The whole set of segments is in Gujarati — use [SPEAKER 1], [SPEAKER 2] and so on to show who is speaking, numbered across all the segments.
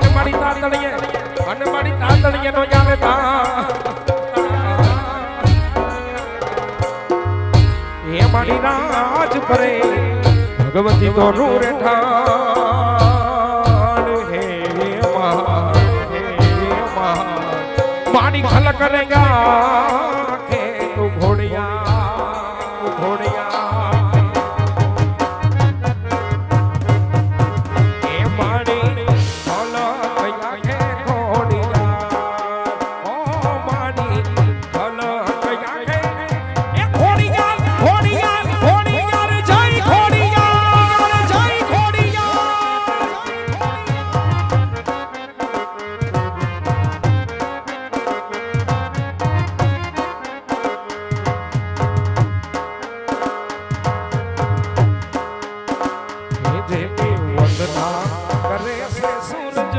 [SPEAKER 1] અન મારી તાતણીએ અન મારી તાતણીએ નો જાવે તા હે મારી રાજ પરે ભગવતી તો નૂર ઠાણ હે, મહા હે મહા. પાણી ખલ કરેગા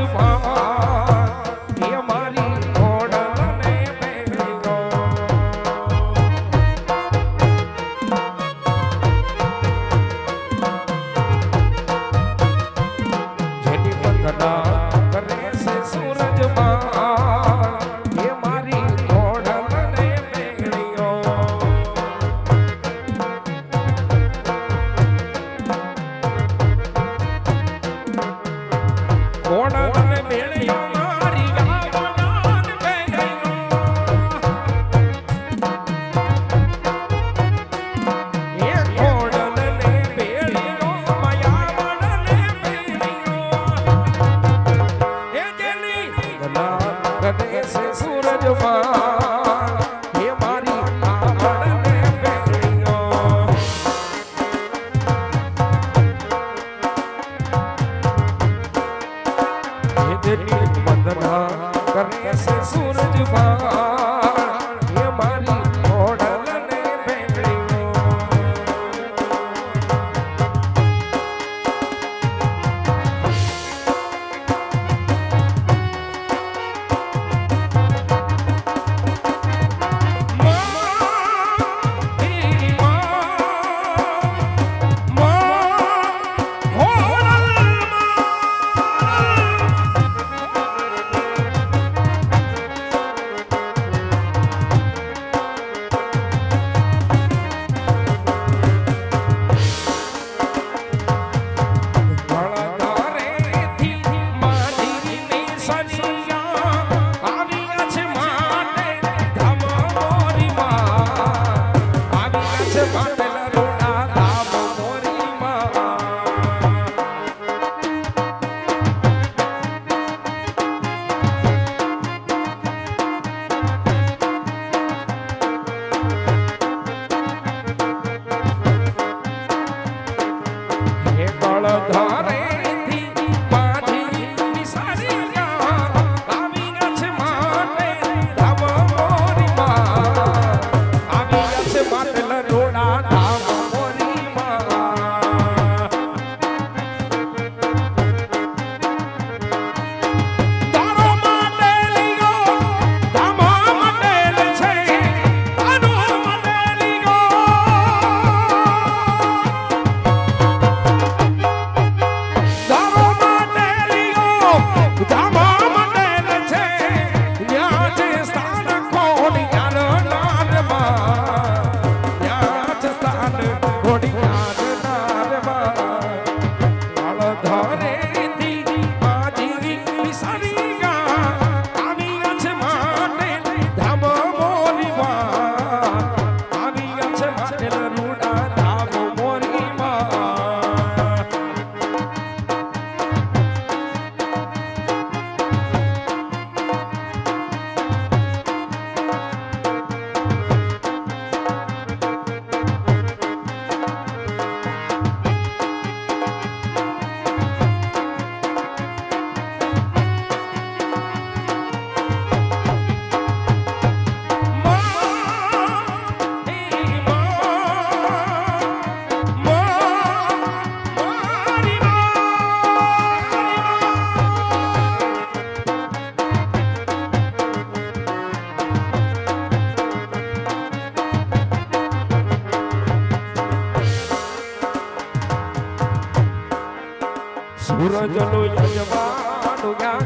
[SPEAKER 1] of સૂરજનું યજમાન આખી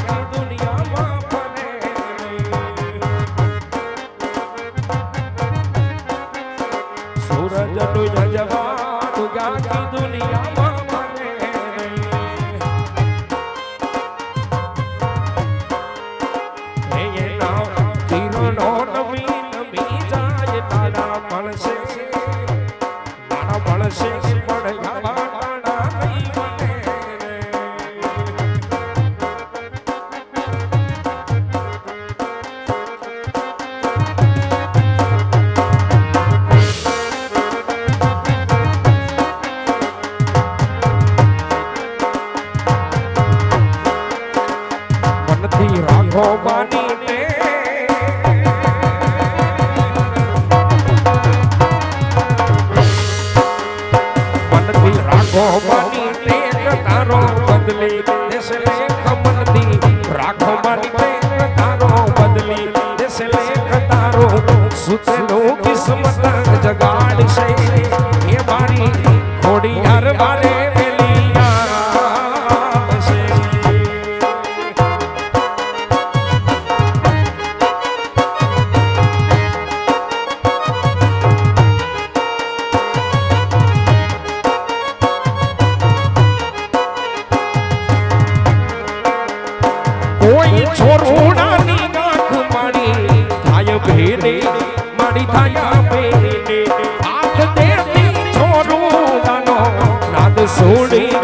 [SPEAKER 1] ખોડી હર મારે નાદ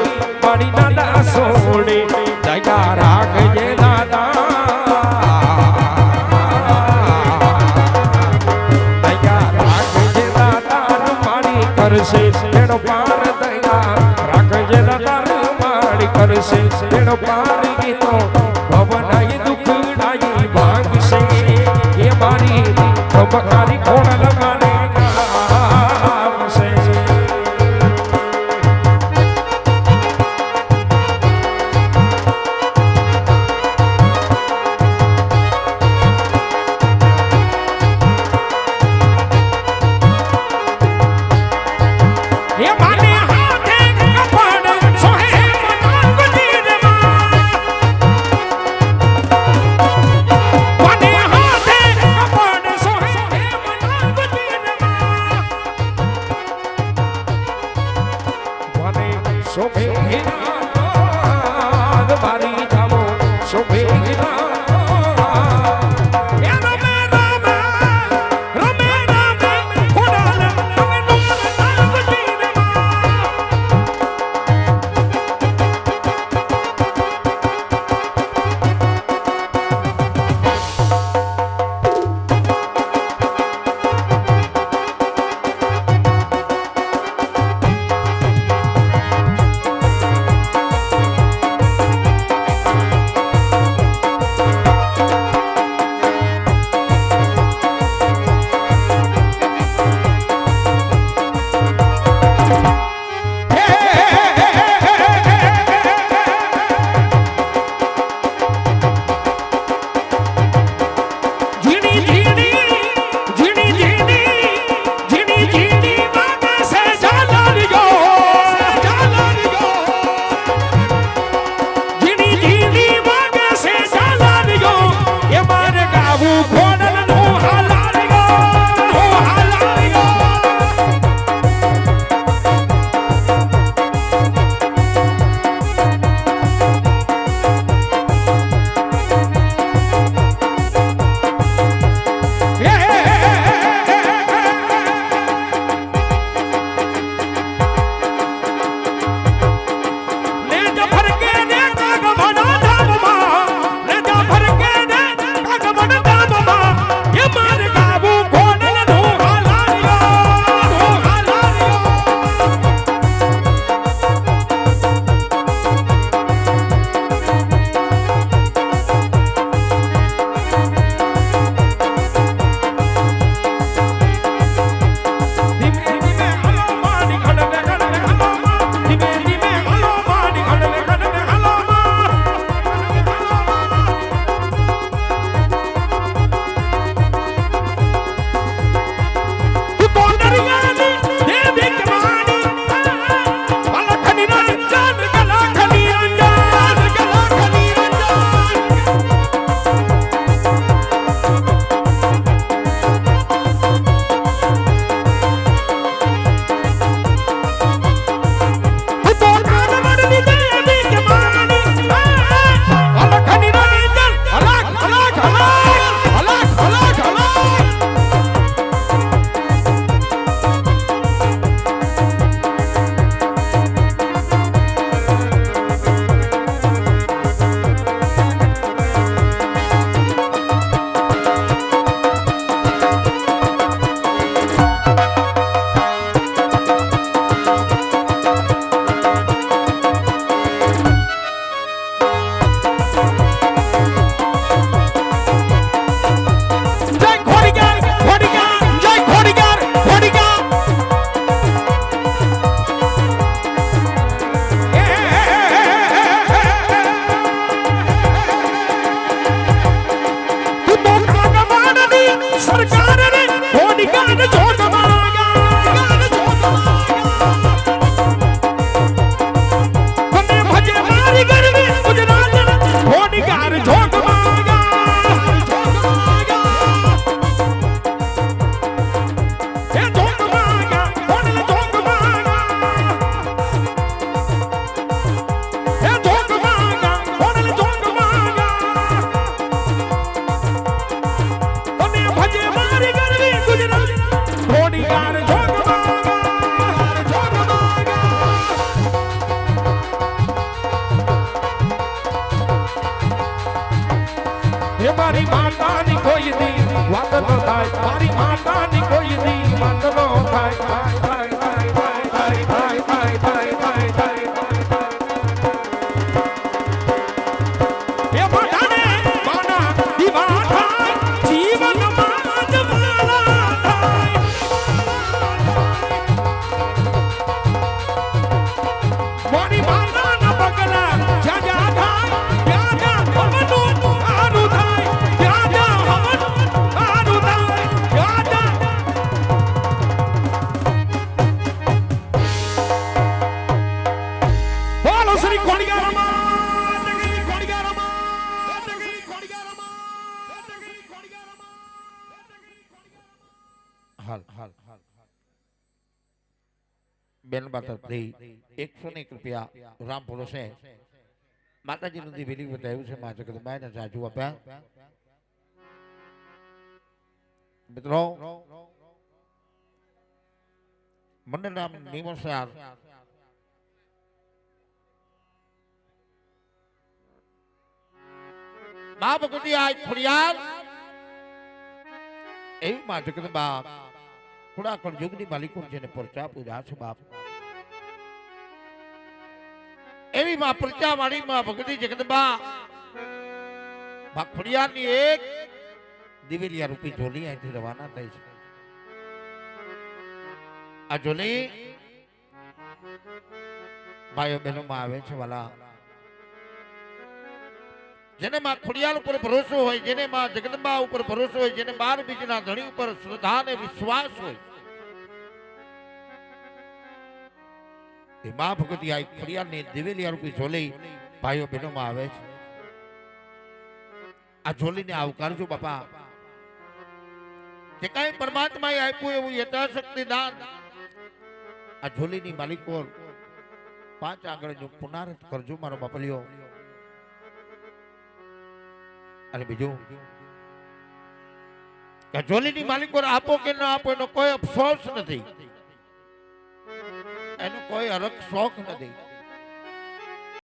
[SPEAKER 2] બેન માતા થઈ એકસો ને એક રૂપિયા રામ ભરોસે માતાજી નથી વેલી બતાવ્યું છે મા જગદંબાએ જાજુ આપ્યા. મિત્રો મંડળના નિમસાર મા ભગવતી આજ ફરિયાદ એવી માં જગદંબા ખોડાખોડ યુગની માલિકો જેને પરચા પૂજા છે બાપ. એવી માં ભગવતી જગદંબા માં એક દિવેલિયા રૂપી જોલી અહીંથી રવાના થઈ છે. આ જોલી ભાઈઓ બહેનો માં આવે છે, વાલા. જેને માં ખોડિયાર ઉપર ભરોસો હોય, જેને માં જગદંબા ઉપર ભરોસો હોય, જેને બાર બીજના ધણી ઉપર શ્રદ્ધા અને વિશ્વાસ હોય એ મા ભગવતી આ ખોડિયારની દિવેલિયા રૂપી ઝોલી ભાઈઓ બહેનોમાં આવે છે. આ ઝોલીને આવકારજો બાપા. કે કઈ પરમાત્માએ આપ્યું એવું યથાશક્તિ દાન. આ ઝોલીની માલિકો પાંચ આગળ પુનરાર્થ કરજો મારો બાપલિયો. અને બીજું, કે જોલીની માલિકો આપો કે ન આપો એનો કોઈ અફસોસ નથી. એનો કોઈ અલગ શોખ નથી.